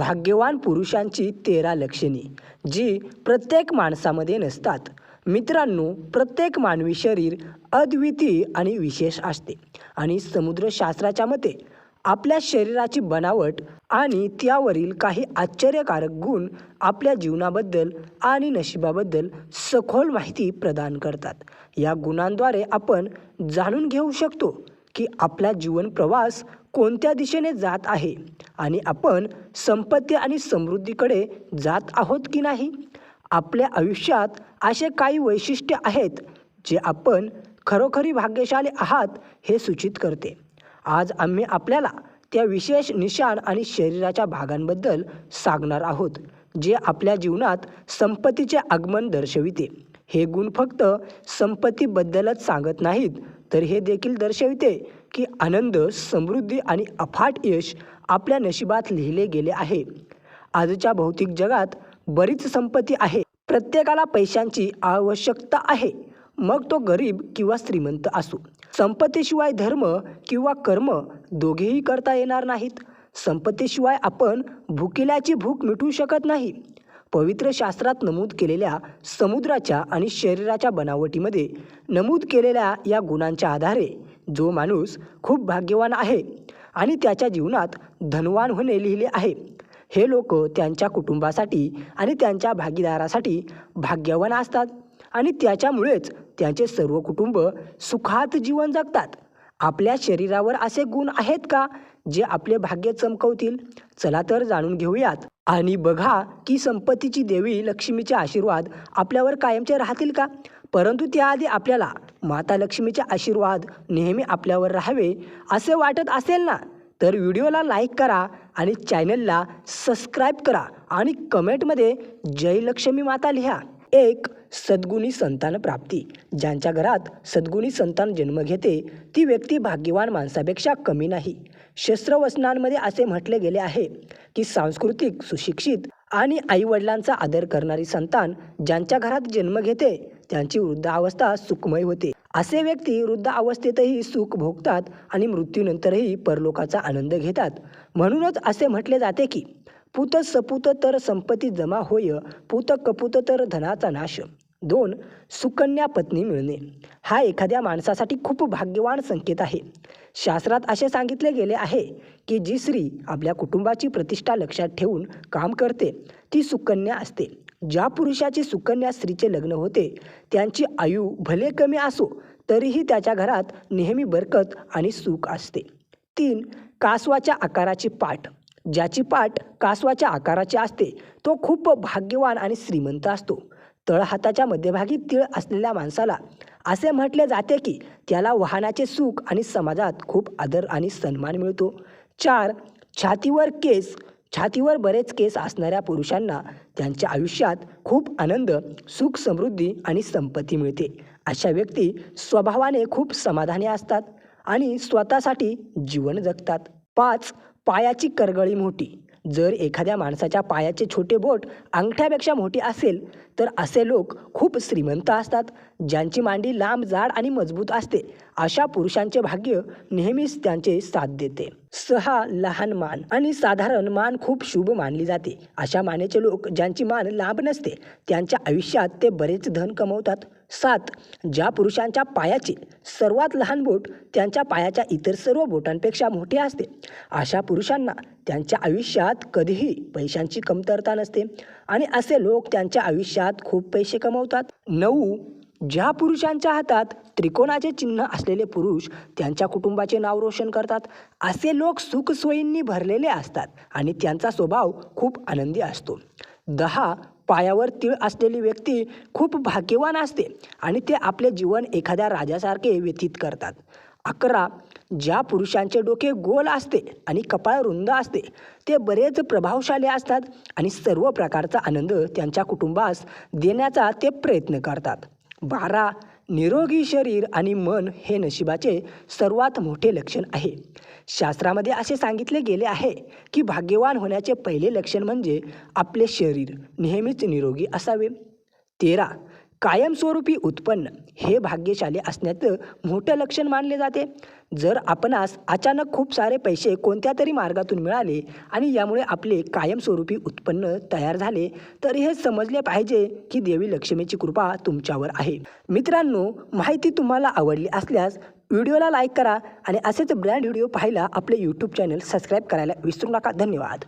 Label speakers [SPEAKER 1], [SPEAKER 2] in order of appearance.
[SPEAKER 1] भाग्यवान पुरुषांची तेरा लक्षणे जी प्रत्येक माणसामध्ये नसतात. मित्रांनो प्रत्येक मानवी शरीर अद्वितीय आणि विशेष असते. आणि समुद्रशास्त्राच्या मते आपल्या शरीराची बनावट आणि त्यावरील काही आश्चर्यकारक गुण आपल्या जीवनाबद्दल आणि नशिबाबद्दल सखोल माहिती प्रदान करतात. या गुणांद्वारे आपण जाणून घेऊ शकतो की आपला जीवन प्रवास कोणत्या दिशेने जात आहे आणि आपण संपत्ती आणि समृद्धीकडे जात आहोत की नाही? आपल्या आयुष्यात असे काही वैशिष्ट्य आहेत जे आपण खरोखरी भाग्यशाली आहात हे सूचित करते. आज आम्ही आपल्याला त्या विशेष निशाण आणि शरीराच्या भागांबद्दल सांगणार आहोत जे आपल्या जीवनात संपत्तीचे आगमन दर्शविते. हे गुण फक्त संपत्तीबद्दलच सांगत नाहीत तर हे देखील दर्शविते की आनंद समृद्धी आणि अफाट यश आपल्या नशिबात लिहिले गेले आहे. आजच्या भौतिक जगात बरीच संपत्ती आहे. प्रत्येकाला पैशांची आवश्यकता आहे. मग तो गरीब किंवा श्रीमंत असो. संपत्तीशिवाय धर्म किंवा कर्म दोघेही करता येणार नाहीत. संपत्तीशिवाय आपण भुकिल्याची भूक मिटवू शकत नाही. पवित्र शास्त्रात नमूद केलेल्या समुद्राच्या आणि शरीराच्या बनावटीमध्ये नमूद केलेल्या या गुणांच्या आधारे जो माणूस खूप भाग्यवान आहे आणि त्याच्या जीवनात धनवान होणे लिहिले आहे हे लोक त्यांच्या कुटुंबासाठी आणि त्यांच्या भागीदारासाठी भाग्यवान असतात आणि त्याच्यामुळेच त्यांचे सर्व कुटुंब सुखात जीवन जगतात. आपल्या शरीरावर असे गुण आहेत का? जे आपले भाग्य चमकवतील चला तर जाणून घेऊयात. आणि बघा की संपत्तीची देवी लक्ष्मीचे आशीर्वाद आपल्यावर कायमचे राहतील का? परंतु त्याआधी आपल्याला माता लक्ष्मीचे आशीर्वाद नेहमी आपल्यावर राहावे असे वाटत असेल ना? तर व्हिडिओला लाईक करा आणि चॅनलला सबस्क्राईब करा आणि कमेंटमध्ये जय लक्ष्मी माता लिहा. एक सद्गुणी संतान प्राप्ती. ज्यांच्या घरात सद्गुणी संतान जन्म घेते ती व्यक्ती भाग्यवान माणसापेक्षा कमी नाही. शस्त्रवसनांमध्ये असे म्हटले गेले आहे की सांस्कृतिक सुशिक्षित आणि आईवडिलांचा आदर करणारी संतान ज्यांच्या घरात जन्म घेते त्यांची वृद्धावस्था सुखमय होते. असे व्यक्ती वृद्ध अवस्थेतही सुख भोगतात आणि मृत्यूनंतरही परलोकाचा आनंद घेतात. म्हणूनच असे म्हटले जाते की पुत सपूत तर संपत्ती जमा होय पुत कपूत तर धनाचा नाश. दोन सुकन्या पत्नी मिळणे. हा एखाद्या माणसासाठी खूप भाग्यवान संकेत आहे. शास्त्रात असे सांगितले गेले आहे की जी स्त्री आपल्या कुटुंबाची प्रतिष्ठा लक्षात ठेवून काम करते ती सुकन्या असते. ज्या पुरुषाची सुकन्या स्त्रीचे लग्न होते त्यांची आयु भले कमी असो तरीही त्याच्या घरात नेहमी बरकत आणि सुख असते. तीन कासवाच्या आकाराची पाठ. ज्याची पाठ कासवाच्या आकाराची असते तो खूप भाग्यवान आणि श्रीमंत असतो. तळहाताच्या मध्यभागी तीळ असलेल्या माणसाला असे म्हटले जाते की त्याला वाहनाचे सुख आणि समाजात खूप आदर आणि सन्मान मिळतो. चार छातीवर केस छातीवर बरेच केस असणाऱ्या पुरुषांना त्यांच्या आयुष्यात खूप आनंद सुख समृद्धी आणि संपत्ती मिळते. अशा व्यक्ती स्वभावाने खूप समाधानी असतात आणि स्वतःसाठी जीवन जगतात. पाच पायाची करगळी मोठी. जर एखाद्या माणसाच्या पायाचे छोटे बोट अंगठ्यापेक्षा मोठे असेल तर असे लोक खूप श्रीमंत असतात ज्यांची मांडी लांब जाड आणि मजबूत असते. अशा पुरुषांचे भाग्य नेहमीच त्यांचे साथ देते. सहा लहान मान आणि साधारण मान खूप शुभ मानली जाते. अशा मानेचे लोक ज्यांची मान लांब नसते त्यांच्या आयुष्यात ते बरेच धन कमवतात. सात ज्या पुरुषांच्या पायाचे सर्वात लहान बोट त्यांच्या पायाच्या इतर सर्व बोटांपेक्षा मोठे असते. अशा पुरुषांना त्यांच्या आयुष्यात कधीही पैशांची कमतरता नसते आणि असे लोक त्यांच्या आयुष्यात खूप पैसे कमवतात. नऊ ज्या पुरुषांच्या हातात त्रिकोणाचे चिन्ह असलेले पुरुष त्यांच्या कुटुंबाचे नाव रोशन करतात. असे लोक सुखसोयींनी भरलेले असतात आणि त्यांचा स्वभाव खूप आनंदी असतो. दहा पायावर तीळ असलेली व्यक्ती खूप भाग्यवान असते आणि ते आपले जीवन एखाद्या राजासारखे व्यतीत करतात. अकरा ज्या पुरुषांचे डोके गोल असते आणि कपाळ रुंद असते ते बरेच प्रभावशाली असतात आणि सर्व प्रकारचा आनंद त्यांच्या कुटुंबास देण्याचा ते प्रयत्न करतात. बारा निरोगी शरीर आणि मन हे नशिबाचे सर्वात मोठे लक्षण आहे. शास्त्रामध्ये असे सांगितले गेले आहे की भाग्यवान होण्याचे पहिले लक्षण म्हणजे आपले शरीर नेहमीच निरोगी असावे. तेरा कायमस्वरूपी उत्पन्न हे भाग्यशाली असण्याचं मोठं लक्षण मानले जाते. जर आपणास अचानक खूप सारे पैसे कोणत्या तरी मार्गातून मिळाले आणि यामुळे आपले कायमस्वरूपी उत्पन्न तयार झाले तर हे समजले पाहिजे की देवी लक्ष्मीची कृपा तुमच्यावर आहे. मित्रांनो माहिती तुम्हाला आवडली असल्यास व्हिडिओला लाईक करा आणि असेच ब्रँड व्हिडिओ पाहायला आपले यूट्यूब चॅनल सबस्क्राईब करायला विसरू नका. धन्यवाद.